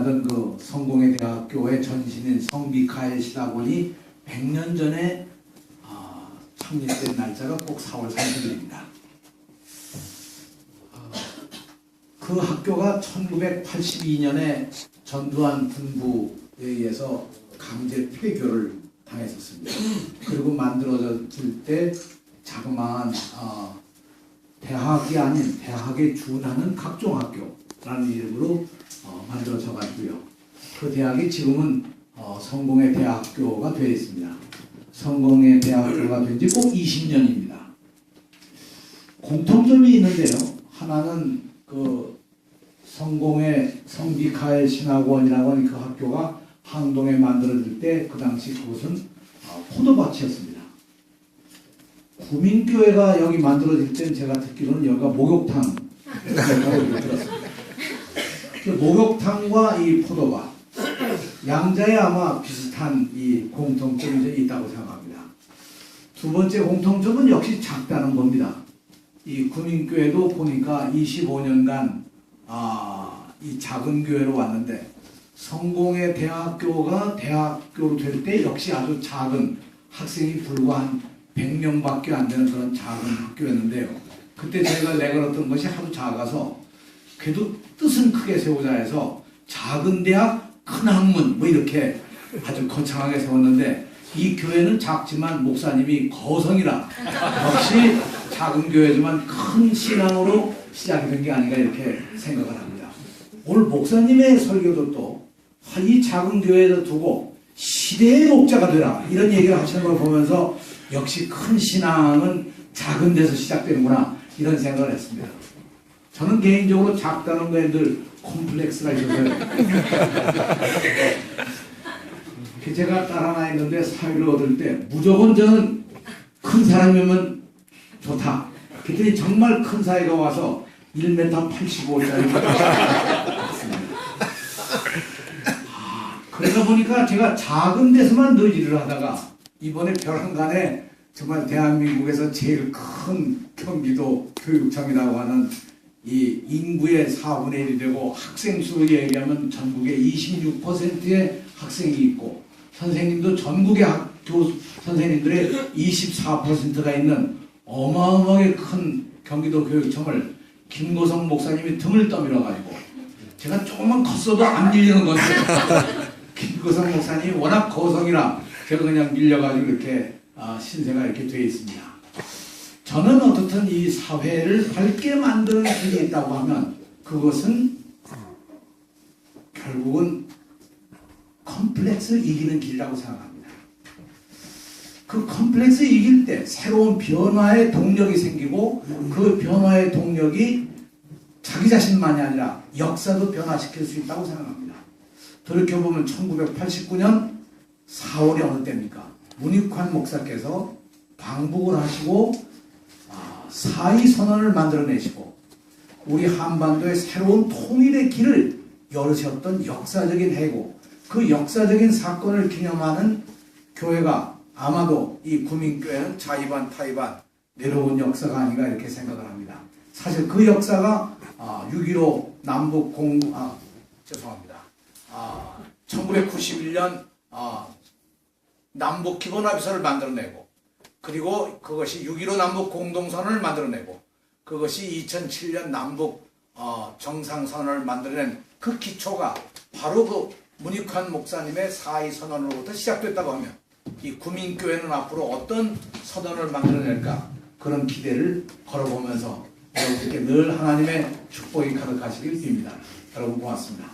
하던 그 성공의 대학교의 전신인 성미카엘 신학원이 100년 전에 아, 창립된 날짜가 꼭 4월 30일입니다. 그 학교가 1982년에 전두환 군부에 의해서 강제 폐교를 당했었습니다. 그리고 만들어질 때 자그마한 어, 대학이 아닌 대학에 준하는 각종 학교 라는 이름으로 어, 만들어져 가지고요. 그 대학이 지금은 어, 성공의 대학교가 되어 있습니다. 성공의 대학교가 된 지 꼭 20년입니다. 공통점이 있는데요. 하나는 그 성공의 성비카엘 신학원이라고 하는 그 학교가 항동에 만들어질 때 그 당시 그곳은 어, 포도밭이었습니다. 구민교회가 여기 만들어질 땐 제가 듣기로는 여기가 목욕탕 이라고 들었습니다. 그 목욕탕과 이 포도밭 양자에 아마 비슷한 이 공통점이 좀 있다고 생각합니다. 두 번째 공통점은 역시 작다는 겁니다. 이 구민교회도 보니까 25년간 아, 이 작은 교회로 왔는데 성공의 대학교가 대학교로 될 때 역시 아주 작은 학생이 불과 한 100명밖에 안 되는 그런 작은 학교였는데요. 그때 제가 내걸었던 것이 하도 작아서 그래도 뜻은 크게 세우자 해서 작은 대학 큰 학문 뭐 이렇게 아주 거창하게 세웠는데 이 교회는 작지만 목사님이 거성이라 역시 작은 교회지만 큰 신앙으로 시작이 된 게 아닌가 이렇게 생각을 합니다. 오늘 목사님의 설교도 또 이 작은 교회를 두고 시대의 목자가 되라 이런 얘기를 하시는 걸 보면서 역시 큰 신앙은 작은 데서 시작되는구나 이런 생각을 했습니다. 저는 개인적으로 작다는 거에 늘 콤플렉스가 있어서요. 그 제가 딸 하나 있는데 사회를 얻을 때 무조건 저는 큰 사람이면 좋다. 그랬더니 정말 큰 사회가 와서 1m 85짜리 그러다 보니까 제가 작은 데서만 늘 일을 하다가 이번에 벼랑간에 정말 대한민국에서 제일 큰 경기도 교육청이라고 하는 이 인구의 4분의 1이 되고 학생 수로 얘기하면 전국에 26%의 학생이 있고 선생님도 전국의 학교 선생님들의 24%가 있는 어마어마하게 큰 경기도 교육청을 김고성 목사님이 등을 떠밀어 가지고 제가 조금만 컸어도 안 밀리는 건데 김고성 목사님이 워낙 거성이라 제가 그냥 밀려가지고 이렇게 아, 신세가 이렇게 되어 있습니다. 저는 어떻든 이 사회를 밝게 만드는 길이 있다고 하면 그것은 결국은 컴플렉스를 이기는 길이라고 생각합니다. 그 컴플렉스 이길 때 새로운 변화의 동력이 생기고 그 변화의 동력이 자기 자신만이 아니라 역사도 변화시킬 수 있다고 생각합니다. 돌이켜보면 1989년 4월이 어느 때입니까? 문익환 목사께서 방북을 하시고 아, 사의 선언을 만들어내시고 우리 한반도의 새로운 통일의 길을 열으셨던 역사적인 해고 그 역사적인 사건을 기념하는 교회가 아마도 이 구민교회는 자의반 타의반 내려온 역사가 아닌가 이렇게 생각을 합니다. 사실 그 역사가 아, 6.15 남북 공, 아, 죄송합니다. 아, 1991년 아, 남북 기본합의서를 만들어내고 그리고 그것이 6.15 남북 공동선언을 만들어내고 그것이 2007년 남북 어, 정상선언을 만들어낸 그 기초가 바로 그 문익환 목사님의 사의 선언으로부터 시작됐다고 하면 이 구민교회는 앞으로 어떤 선언을 만들어낼까 그런 기대를 걸어보면서 여러분께 늘 하나님의 축복이 가득하시길 빕니다. 여러분 고맙습니다.